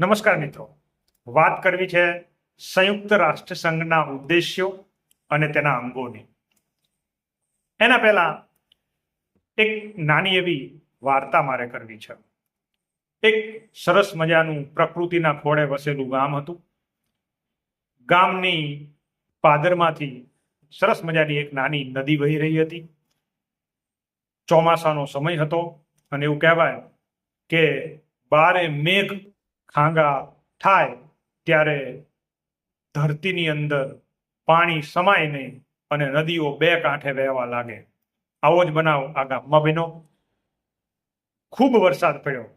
નમસ્કાર મિત્રો. વાત કરવી છે સંયુક્ત રાષ્ટ્ર સંઘના ઉદ્દેશ્યો અને તેના અંગોની. એના પહેલા એક નાની એવી વાર્તા મારે કરવી છે. એક સરસ મજાનું પ્રકૃતિના ખોળે વસેલું ગામ હતું. ગામની પાદરમાંથી સરસ મજાની એક નાની નદી વહી રહી હતી. ચોમાસાનો સમય હતો અને એવું કહેવાય કે બારે મેઘ ખાંગા થાય ત્યારે ધરતીની અંદર પાણી સમાય નહીં અને નદીઓ બે કાંઠે વહેવા લાગે. આવો જ બનાવ આ ગામમાં બન્યો. ખૂબ વરસાદ પડ્યો,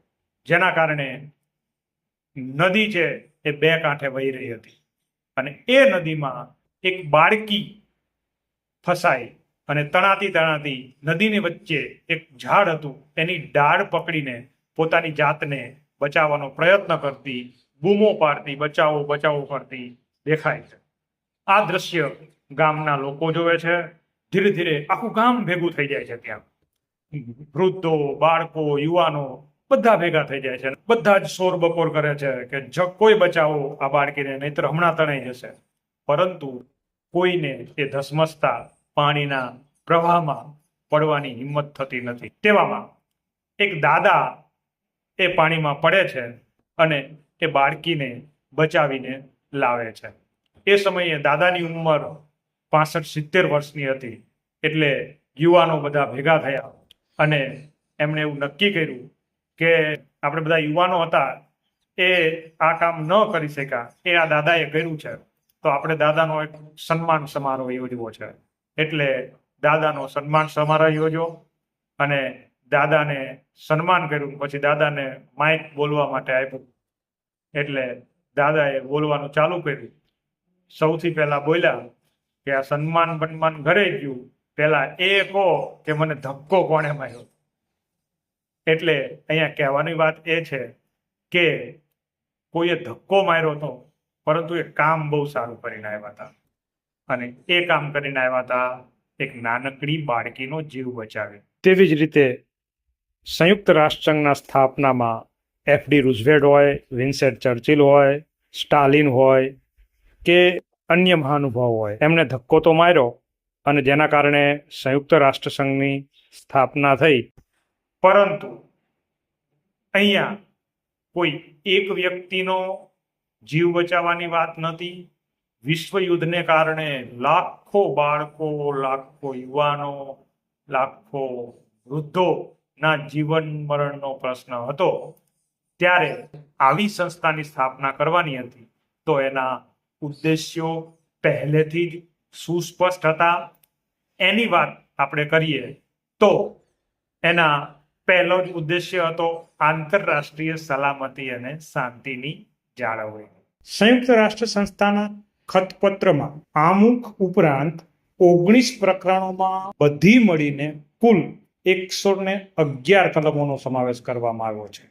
જેના કારણે નદી છે એ બે કાંઠે વહી રહી હતી અને એ નદીમાં એક બાળકી ફસાઈ અને તણાતી તણાતી નદીની વચ્ચે એક ઝાડ હતું. એની ડાળ પકડીને પોતાની જાતને બચાવવાનો પ્રયત્ન કરતી, બૂમો પાડતી, બચાવો બચાવો કરતી દેખાય છે. આ દ્રશ્ય ગામના લોકો જોવે છે. ધીરે ધીરે આખું ગામ ભેગું થઈ જાય છે ત્યાં. વૃદ્ધો, બાળકો, યુવાનો બધા ભેગા થઈ જાય છે. બધા જ શોર બપોર કરે છે કે જ કોઈ બચાવો આ બાળકીને, નહીતર હમણાં તણાઈ જશે. પરંતુ કોઈને એ ધસમસતા પાણીના પ્રવાહમાં પડવાની હિંમત થતી નથી. તેવામાં એક દાદા એ પાણીમાં પડે છે અને એ બાળકીને બચાવીને લાવે છે. એ સમયે દાદાની ઉંમર પાસઠ સિત્તેર વર્ષની હતી એટલે યુવાનો બધા ભેગા થયા અને એમણે એવું નક્કી કર્યું કે આપણે બધા યુવાનો હતા એ આ કામ ન કરી શક્યા, એ આ દાદાએ કર્યું છે. તો આપણે દાદાનો એક સન્માન સમારોહ યોજવો છે. એટલે દાદાનો સન્માન સમારોહ યોજો અને દાદાને સન્માન કર્યું પછી દાદાને માઇક બોલવા માટે આપ્યું. એટલે દાદાએ બોલવાનું ચાલુ કર્યું. સૌથી પહેલા બોલ્યા કે આ સન્માન બન્માન ઘરે ગયું. પહેલા એ કહો કે મને ધક્કો કોણે માર્યો? એટલે અહીંયા કહેવાની વાત એ છે કે કોઈએ ધક્કો માર્યો હતો પરંતુ એ કામ બહુ સારું કરીને આવ્યા હતા. અને એ કામ કરીને આવ્યા હતા એક નાનકડી બાળકીનો જીવ બચાવે તેવી જ રીતે સંયુક્ત રાષ્ટ્રસંઘના સ્થાપનામાં એફડી રૂઝવેલ્ટ હોય વિન્સેન્ટ ચર્ચિલ હોય સ્ટાલિન હોય કે અન્ય મહાનુભાવ હોય. એમને ધક્કો તો માર્યો અને જેના કારણે સંયુક્ત રાષ્ટ્રસંઘની સ્થાપના થઈ. પરંતુ અહીંયા કોઈ એક વ્યક્તિનો જીવ બચાવવાની વાત નથી વિશ્વયુદ્ધને કારણે લાખો બાળકો, લાખો યુવાનો, લાખો વૃદ્ધોના જીવન મરણનો પ્રશ્ન હતો, ત્યારે આવી સંસ્થાની સ્થાપના કરવાની હતી. તો એના ઉદ્દેશ્યો પહેલેથી જ સુસ્પષ્ટ હતા. એની વાત આપણે કરીએ તો એના પહેલો જ ઉદ્દેશ્ય હતો આંતરરાષ્ટ્રીય સલામતી અને શાંતિની જાળવણી. સંયુક્ત રાષ્ટ્ર સંસ્થાના ખતપત્રમાં આમુખ ઉપરાંત ઓગણીસ પ્રકરણોમાં બધી મળીને કુલ એકસો ને અગિયાર કલમોનો સમાવેશ કરવામાં આવ્યો છે.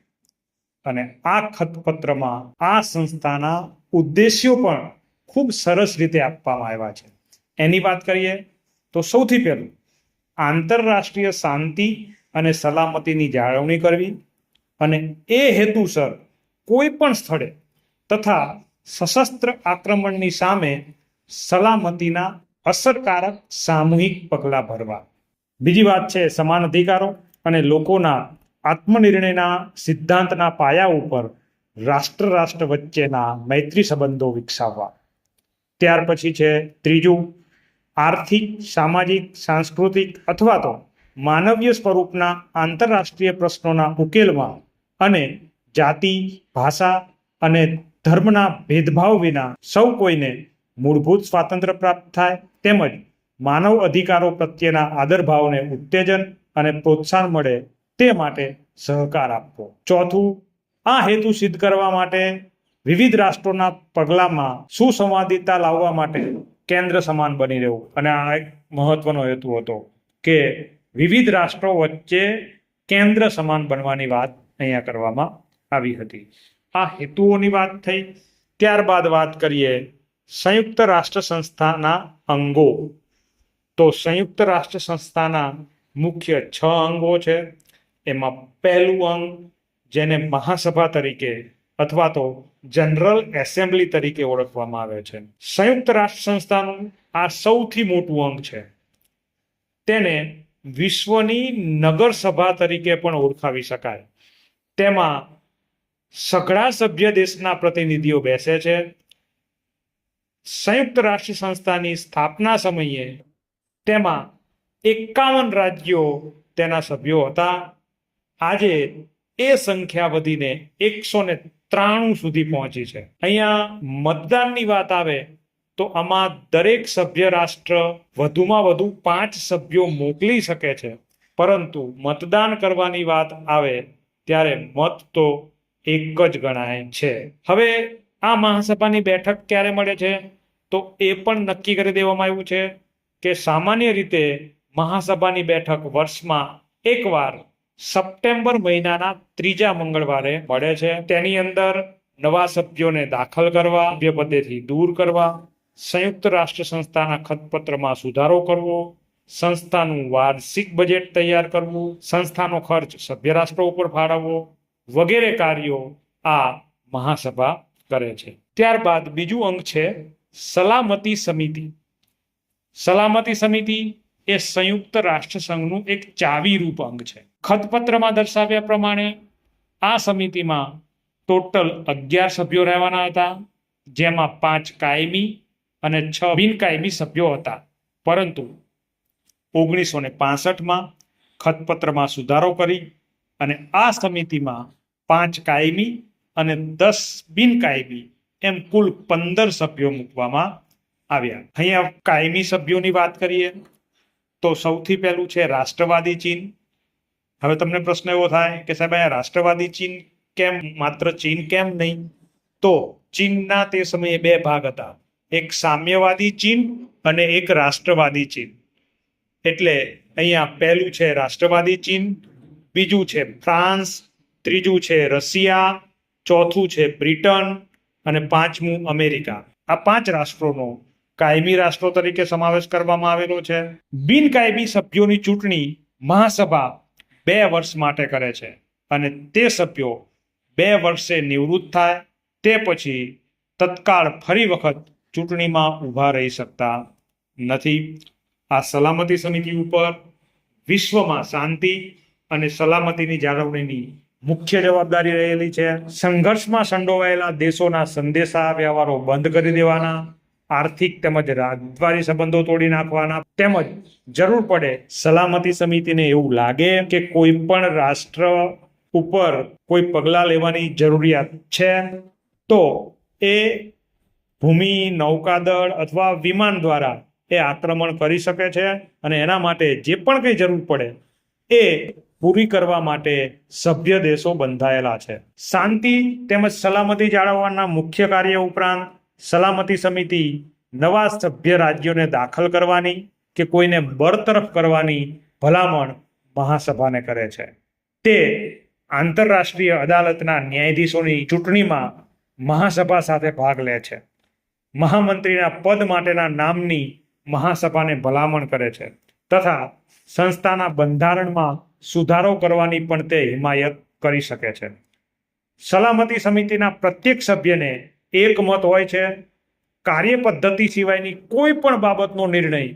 અને આ ખતપત્રમાં આ સંસ્થાના ઉદ્દેશ્યો પણ ખૂબ સરસ રીતે આપવામાં આવ્યા છે. એની વાત કરીએ તો સૌથી પહેલું, આંતરરાષ્ટ્રીય શાંતિ અને સલામતીની જાળવણી કરવી અને એ હેતુસર કોઈ પણ સ્થળે તથા સશસ્ત્ર આક્રમણની સામે સલામતીના અસરકારક સામૂહિક પગલાં ભરવા. બીજી વાત છે સમાન અધિકારો અને લોકોના આત્મનિર્ણયના સિદ્ધાંતના પાયા ઉપર રાષ્ટ્ર રાષ્ટ્ર વચ્ચેના મૈત્રી સંબંધો વિકસાવવા. ત્યાર પછી છે ત્રીજું, આર્થિક, સામાજિક, સાંસ્કૃતિક અથવા તો માનવીય સ્વરૂપના આંતરરાષ્ટ્રીય પ્રશ્નોના ઉકેલમાં અને જાતિ, ભાષા અને ધર્મના ભેદભાવ વિના સૌ કોઈને મૂળભૂત સ્વાતંત્ર્ય પ્રાપ્ત થાય તેમજ માનવ અધિકારો પ્રત્યેના આદરભાવને ઉત્તેજન અને પ્રોત્સાહન મળે તે માટે સહકાર આપવો. ચોથું, આ હેતુ સિદ્ધ કરવા માટે વિવિધ રાષ્ટ્રોના પગલામાં સુસંવાદિતા લાવવા માટે કેન્દ્ર સમાન બની રહેવું. અને આ એક મહત્વનો હેતુ હતો કે વિવિધ રાષ્ટ્રો વચ્ચે કેન્દ્ર સમાન બનવાની વાત અહીંયા કરવામાં આવી હતી. આ હેતુઓની વાત થઈ. ત્યારબાદ વાત કરીએ સંયુક્ત રાષ્ટ્ર સંસ્થાના અંગો. તો સંયુક્ત રાષ્ટ્ર સંસ્થાના મુખ્ય છ અંગો છે. એમાં પહેલું અંગ જેને મહાસભા તરીકે અથવા તો જનરલ એસેમ્બલી તરીકે ઓળખવામાં આવે છે. સંયુક્ત રાષ્ટ્ર સંસ્થાનું આ સૌથી મોટું અંગ છે. તેને વિશ્વની નગરસભા તરીકે પણ ઓળખાવી શકાય. તેમાં સઘળા સભ્ય દેશના પ્રતિનિધિઓ બેસે છે. સંયુક્ત રાષ્ટ્ર સંસ્થાની સ્થાપના સમયે તેમાં એકાવન રાજ્યો તેના સભ્યો હતા. આજે એ સંખ્યા વધીને એકસો ને ત્રાણું સુધી પહોંચી છે. અહીંયા મતદાનની વાત આવે તો આમાં દરેક સભ્ય રાષ્ટ્ર વધુમાં વધુ પાંચ સભ્યો મોકલી શકે છે. પરંતુ મતદાન કરવાની વાત આવે ત્યારે મત તો એક જ ગણાય છે. હવે આ મહાસભાની બેઠક ક્યારે મળે છે? તો એ પણ નક્કી કરી દેવામાં આવ્યું છે. કે સામાન્ય રીતે મહાસભાની બેઠક વર્ષમાં એકવાર સપ્ટેમ્બર મહિનાના ત્રીજા મંગળવારે મળે છે. તેની અંદર નવા સભ્યોને દાખલ કરવા, સભ્યપદેથી દૂર કરવા, સંયુક્ત રાષ્ટ્ર સંસ્થાના ખતપત્રમાં સુધારો કરવો, સંસ્થાનું વાર્ષિક બજેટ તૈયાર કરવું, સંસ્થાનો ખર્ચ સભ્ય રાષ્ટ્રો ઉપર ફાળવવો વગેરે કાર્યો આ મહાસભા કરે છે. ત્યારબાદ બીજું અંગ છે સલામતી સમિતિ. સલામતી સમિતિ એ સંયુક્ત રાષ્ટ્ર સંઘનું એક ચાવીરૂપ અંગ છે. ખતપત્રમાં દર્શાવ્યા પ્રમાણે આ સમિતિમાં ટોટલ અગિયાર સભ્યો રહેવાના હતા, જેમાં પાંચ કાયમી અને છ બિનકાયમી સભ્યો હતા. પરંતુ ઓગણીસો ને પાસઠમાં ખતપત્રમાં સુધારો કરી અને આ સમિતિમાં પાંચ કાયમી અને દસ બિનકાયમી એમ કુલ પંદર સભ્યો મૂકવામાં આવ્યા. અહીંયા કાયમી સભ્યોની વાત કરીએ તો સૌથી પહેલું છે રાષ્ટ્રવાદી ચીન. હવે તમને પ્રશ્ન એવો થાય કે સાહેબ, અહીંયા રાષ્ટ્રવાદી ચીન કેમ, માત્ર ચીન કેમ નહીં? તો ચીનના તે સમયે બે ભાગ હતા. એક સામ્યવાદી ચીન અને એક રાષ્ટ્રવાદી ચીન. એટલે અહીંયા પહેલું છે રાષ્ટ્રવાદી ચીન, બીજું છે ફ્રાન્સ, ત્રીજું છે રશિયા, ચોથું છે બ્રિટન અને પાંચમું અમેરિકા. આ પાંચ રાષ્ટ્રોનો કાયમી રાષ્ટ્રો તરીકે સમાવેશ કરવામાં આવેલો છે. બિનકાયમી સભ્યોની ચૂંટણી મહાસભા બે વર્ષ માટે કરે છે અને તે સભ્યો બે વર્ષે નિવૃત્ત થાય, તે પછી તત્કાળ ફરી વખત ચૂંટણીમાં ઊભા રહી શકતા નથી. આ સલામતી સમિતિ ઉપર વિશ્વમાં શાંતિ અને સલામતીની જાળવણીની મુખ્ય જવાબદારી રહેલી છે. સંઘર્ષમાં સંડોવાયેલા દેશોના સંદેશા વ્યવહારો બંધ કરી દેવાના આર્થિક તેમજ રાજદ્વારી સંબંધો તોડી નાખવાના. તેમજ જરૂર પડે સલામતી સમિતિને એવું લાગે કે કોઈ પણ રાષ્ટ્ર ઉપર કોઈ પગલાં લેવાની જરૂરિયાત છે. તો એ ભૂમિ, નૌકાદળ અથવા વિમાન દ્વારા એ આક્રમણ કરી શકે છે અને એના માટે જે પણ કંઈ જરૂર પડે એ પૂરી કરવા માટે સભ્ય દેશો બંધાયેલા છે. શાંતિ તેમજ સલામતી જાળવવાના મુખ્ય કાર્ય ઉપરાંત સલામતી સમિતિ નવા સભ્ય રાજ્યોને દાખલ કરવાની કે કોઈને બરતરફ કરવાની ભલામણ મહાસભાને કરે છે. તે આંતરરાષ્ટ્રીય અદાલતના ન્યાયાધીશોની ચૂંટણીમાં મહાસભા સાથે ભાગ લે છે. મહામંત્રીના પદ માટેના નામની મહાસભાને ભલામણ કરે છે તથા સંસ્થાના બંધારણમાં સુધારો કરવાની પણ તે હિમાયત કરી શકે છે. સલામતી સમિતિના પ્રત્યેક સભ્યને એક મત હોય છે, કાર્ય પદ્ધતિ સિવાયની કોઈ પણ બાબતનો નિર્ણય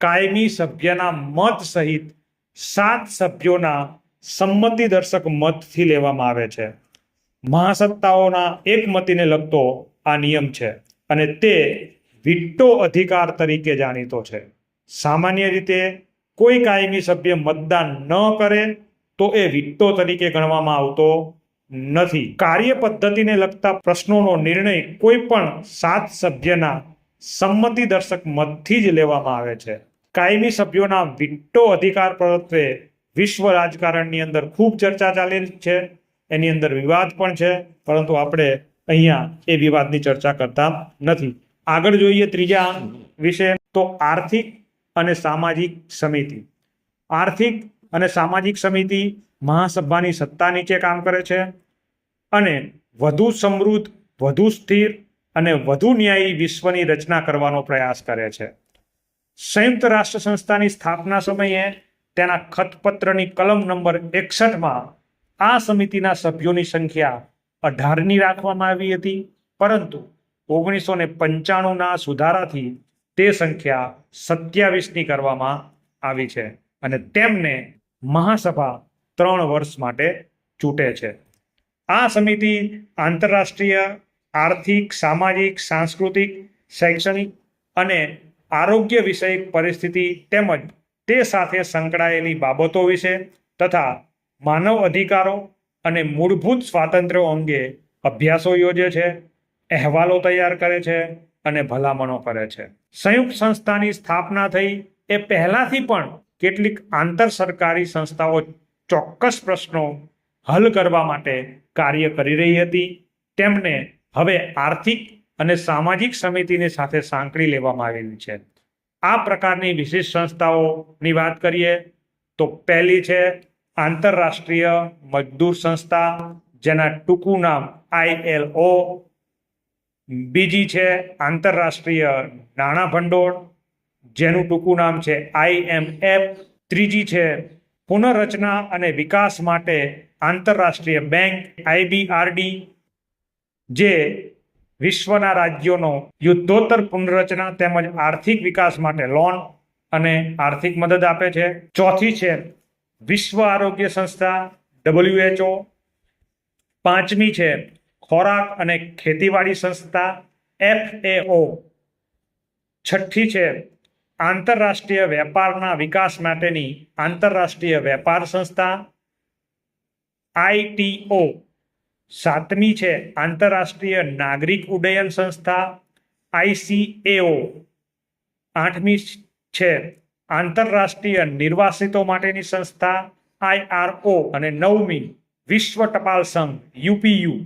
કાયમી સભ્યના મત સહિત સાત સભ્યોના સંમતિ દર્શક મતથી લેવામાં આવે છે. મહાસત્તાઓના એકમતીને લગતો આ નિયમ છે અને તે વિટ્ટો અધિકાર તરીકે જાણીતો છે. સામાન્ય રીતે કોઈ કાયમી સભ્ય મતદાન ન કરે તો એ વિટ્ટો તરીકે ગણવામાં આવતો નથી. કાર્ય પદ્ધતિને લગતા પ્રશ્નોનો નિર્ણય કોઈ પણ સાત સભ્યના સંમતિ દર્શક મતથી જ લેવામાં આવે છે. કાયમી સભ્યોના વિટ્ટો અધિકાર પ્રત્યે વિશ્વ રાજકારણની અંદર ખૂબ ચર્ચા ચાલી છે. એની અંદર વિવાદ પણ છે, પરંતુ આપણે અહીંયા એ વિવાદની ચર્ચા કરતા નથી. આગળ જોઈએ ત્રીજા વિશે તો આર્થિક અને સામાજિક સમિતિ. આર્થિક અને સામાજિક સમિતિ મહાસભાની સત્તા નીચે કામ કરે છે. અને વધુ સમૃદ્ધ, વધુ સ્થિર અને વધુ ન્યાયી વિશ્વની રચના કરવાનો પ્રયાસ કરે છે. સંયુક્ત રાષ્ટ્ર સંસ્થાની સ્થાપના સમયે તેના ખતપત્રની કલમ નંબર એકસઠમાં આ સમિતિના સભ્યોની સંખ્યા અઢારની રાખવામાં આવી હતી, પરંતુ ઓગણીસો ને પંચાણુંના સુધારાથી તે સંખ્યા સત્યાવીસની કરવામાં આવી છે અને તેમને મહાસભા ત્રણ વર્ષ માટે ચૂંટે છે. આ સમિતિ આંતરરાષ્ટ્રીય આર્થિક, સામાજિક, સાંસ્કૃતિક, શૈક્ષણિક અને આરોગ્ય વિષયક પરિસ્થિતિ તેમજ તે સાથે સંકળાયેલી બાબતો વિશે તથા માનવ અધિકારો અને મૂળભૂત સ્વાતંત્ર્યો અંગે અભ્યાસો યોજે છે, અહેવાલો તૈયાર કરે છે અને ભલામણો કરે છે. સંયુક્ત સંસ્થાની સ્થાપના થઈ એ પહેલાંથી પણ કેટલીક આંતર સરકારી સંસ્થાઓ ચોક્કસ પ્રશ્નો હલ કરવા માટે કાર્ય કરી રહી હતી. તેમને હવે આર્થિક અને સામાજિક સમિતિની સાથે સાંકળી લેવામાં આવેલી છે. આ પ્રકારની વિશિષ્ટ સંસ્થાઓની વાત કરીએ તો પહેલી છે આંતરરાષ્ટ્રીય મજદૂર સંસ્થા, જેના ટૂંકું નામ આઈએલઓ બીજી છે આંતરરાષ્ટ્રીય નાણાં ભંડોળ, જેનું ટૂંકું નામ છે આઈએમએફ ત્રીજી છે પુનઃરચના અને વિકાસ માટે આંતરરાષ્ટ્રીય બેંક આઈબીઆરડી જે વિશ્વના રાજ્યોનો યુદ્ધોત્તર પુનર્રચના તેમજ આર્થિક વિકાસ માટે લોન અને આર્થિક મદદ આપે છે. ચોથી છે વિશ્વ આરોગ્ય સંસ્થા ડબલ્યુએચઓ પાંચમી છે ખોરાક અને ખેતીવાડી સંસ્થા એફએઓ છઠ્ઠી છે આંતરરાષ્ટ્રીય વેપારના વિકાસ માટેની આંતરરાષ્ટ્રીય વેપાર સંસ્થા આઈટીઓ સાતમી છે આંતરરાષ્ટ્રીય નાગરિક ઉડ્ડયન સંસ્થા આઈસીએઓ આઠમી છે આંતરરાષ્ટ્રીય નિર્વાસિતો માટેની સંસ્થા આઈઆરઓ અને નવમી વિશ્વ ટપાલ સંઘ યુપીયુ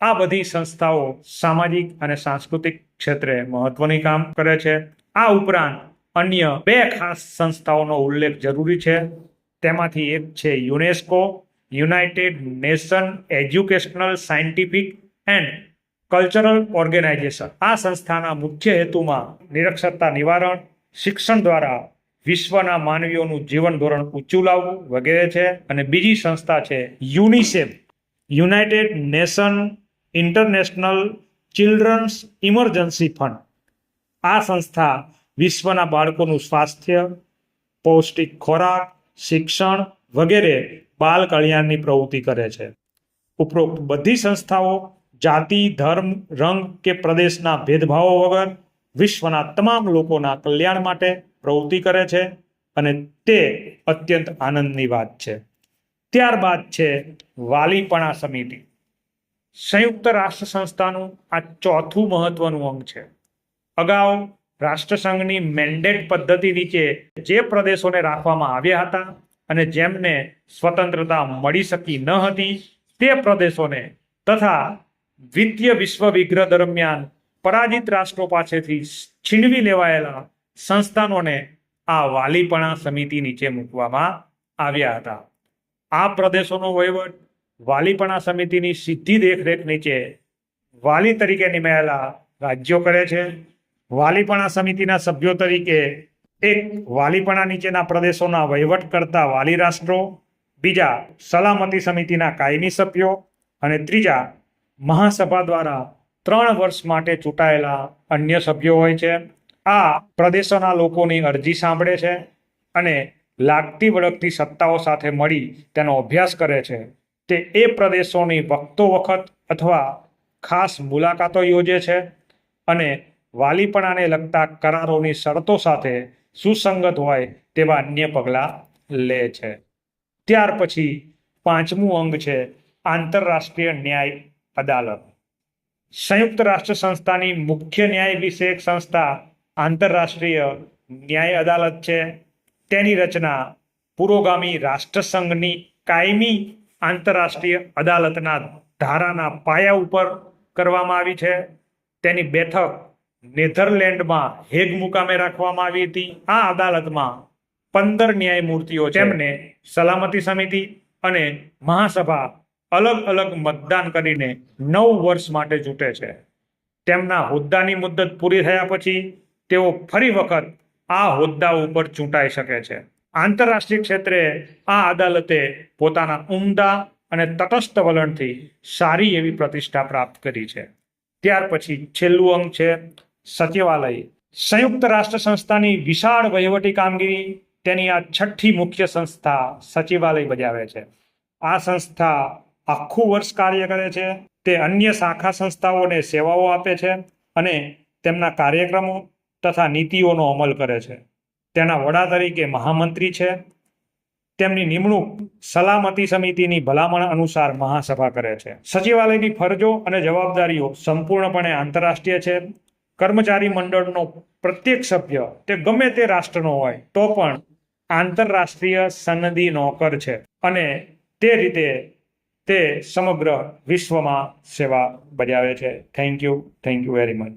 આ બધી સંસ્થાઓ સામાજિક અને સાંસ્કૃતિક ક્ષેત્રે મહત્વની કામ કરે છે. આ ઉપરાંત અન્ય બે ખાસ સંસ્થાઓનો ઉલ્લેખ જરૂરી છે. તેમાંથી એક છે UNESCO United Nation Educational Scientific and Cultural Organization. આ સંસ્થાના મુખ્ય હેતુમાં નિરક્ષરતા નિવારણ, શિક્ષણ દ્વારા વિશ્વના માનવીઓનું જીવન ધોરણ ઊંચું લાવવું વગેરે છે અને બીજી સંસ્થા છે UNICEF. United Nation International Children's Emergency Fund. આ સંસ્થા વિશ્વના બાળકોનું સ્વાસ્થ્ય, પૌષ્ટિક ખોરાક, શિક્ષણ વગેરે બાલ કલ્યાણની પ્રવૃત્તિ કરે છે. ઉપરોક્ત બધી સંસ્થાઓ, જાતિ, ધર્મ, રંગ કે પ્રદેશના ભેદભાવો વગર વિશ્વના તમામ લોકોના કલ્યાણ માટે પ્રવૃત્તિ કરે છે અને તે અત્યંત આનંદની વાત છે. ત્યારબાદ છે વાલીપણા સમિતિ. સંયુક્ત રાષ્ટ્ર સંસ્થાનું આ ચોથું મહત્વનું અંગ છે. અગાઉ રાષ્ટ્રસંઘની મેન્ડેટ પદ્ધતિ નીચે જે પ્રદેશોને રાખવામાં આવ્યા હતા અને જેમને સ્વતંત્રતા મળી શકી ન હતી, તે પ્રદેશોને તથા દ્વિતીય વિશ્વ વિગ્રહ દરમિયાન પરાજિત રાષ્ટ્રો પાસેથી છીનવી લેવાયેલા સંસ્થાનોને આ વાલીપણા સમિતિ નીચે મૂકવામાં આવ્યા હતા. આ પ્રદેશોનો વહીવટ વાલીપણા સમિતિની સીધી દેખરેખ નીચે વાલી તરીકે નિમાયેલા રાજ્યો કરે છે. વાલીપણા સમિતિના સભ્યો તરીકે એક વાલીપણા નીચેના પ્રદેશોના વહીવટ કરતા વાલી રાષ્ટ્રો, બીજા સલામતી સમિતિના કાયમી સભ્યો અને ત્રીજા મહાસભા દ્વારા ત્રણ વર્ષ માટે ચૂંટાયેલા અન્ય સભ્યો હોય છે. આ પ્રદેશોના લોકોની અરજી સાંભળે છે અને લાગતી વળગતી સત્તાઓ સાથે મળી તેનો અભ્યાસ કરે છે. તે એ પ્રદેશોની વખતો વખત અથવા ખાસ મુલાકાતો યોજે છે અને વાલીપણાને લગતા કરારોની શરતો સાથે સુસંગત હોય તેવા અન્ય પગલાં લે છે. ત્યાર પછી પાંચમું અંગ છે આંતરરાષ્ટ્રીય ન્યાય અદાલત. સંયુક્ત રાષ્ટ્ર સંસ્થાની મુખ્ય ન્યાય વિષયક સંસ્થા આંતરરાષ્ટ્રીય ન્યાય અદાલત છે. તેની રચના પુરોગામી રાષ્ટ્રસંઘની કાયમી આંતરરાષ્ટ્રીય અદાલતના ધારાના પાયા ઉપર કરવામાં આવી છે. તેની બેઠક નેધરલેન્ડમાં હેગ મુકામે રાખવામાં આવી હતી. આ અદાલતમાં પંદર ન્યાયમૂર્તિઓ જેમને સલામતી સમિતિ અને મહાસભા અલગ અલગ મતદાન કરીને નવ વર્ષ માટે ચૂંટે છે. તેમના હોદ્દાની મુદ્દત પૂરી થયા પછી તેઓ ફરી વખત આ હોદ્દા ઉપર ચૂંટાઈ શકે છે. આંતરરાષ્ટ્રીય ક્ષેત્રે આ અદાલતે પોતાના ઉમદા અને તટસ્થ વલણથી સારી એવી પ્રતિષ્ઠા પ્રાપ્ત કરી છે. ત્યાર પછી છેલ્લું અંગ છે સચિવાલય. સંયુક્ત રાષ્ટ્ર સંસ્થાની વિશાળ વહીવટી કામગીરી તેની આ છઠ્ઠી મુખ્ય સંસ્થા સચિવાલય બજાવે છે. આ સંસ્થા આખું વર્ષ કાર્ય કરે છે, તે અન્ય શાખા સંસ્થાઓને સેવાઓ આપે છે અને તેમના કાર્યક્રમો તથા નીતિઓનો અમલ કરે છે. તેના વડા તરીકે મહામંત્રી છે. તેમની નિમણૂક સલામતી સમિતિની ભલામણ અનુસાર મહાસભા કરે છે. સચિવાલયની ફરજો અને જવાબદારીઓ સંપૂર્ણપણે આંતરરાષ્ટ્રીય છે. કર્મચારી મંડળનો પ્રત્યેક સભ્ય, તે ગમે તે રાષ્ટ્રનો હોય, તો પણ આંતરરાષ્ટ્રીય સનદી નોકર છે. અને તે રીતે તે સમગ્ર વિશ્વમાં સેવા બજાવે છે. Thank you thank you very much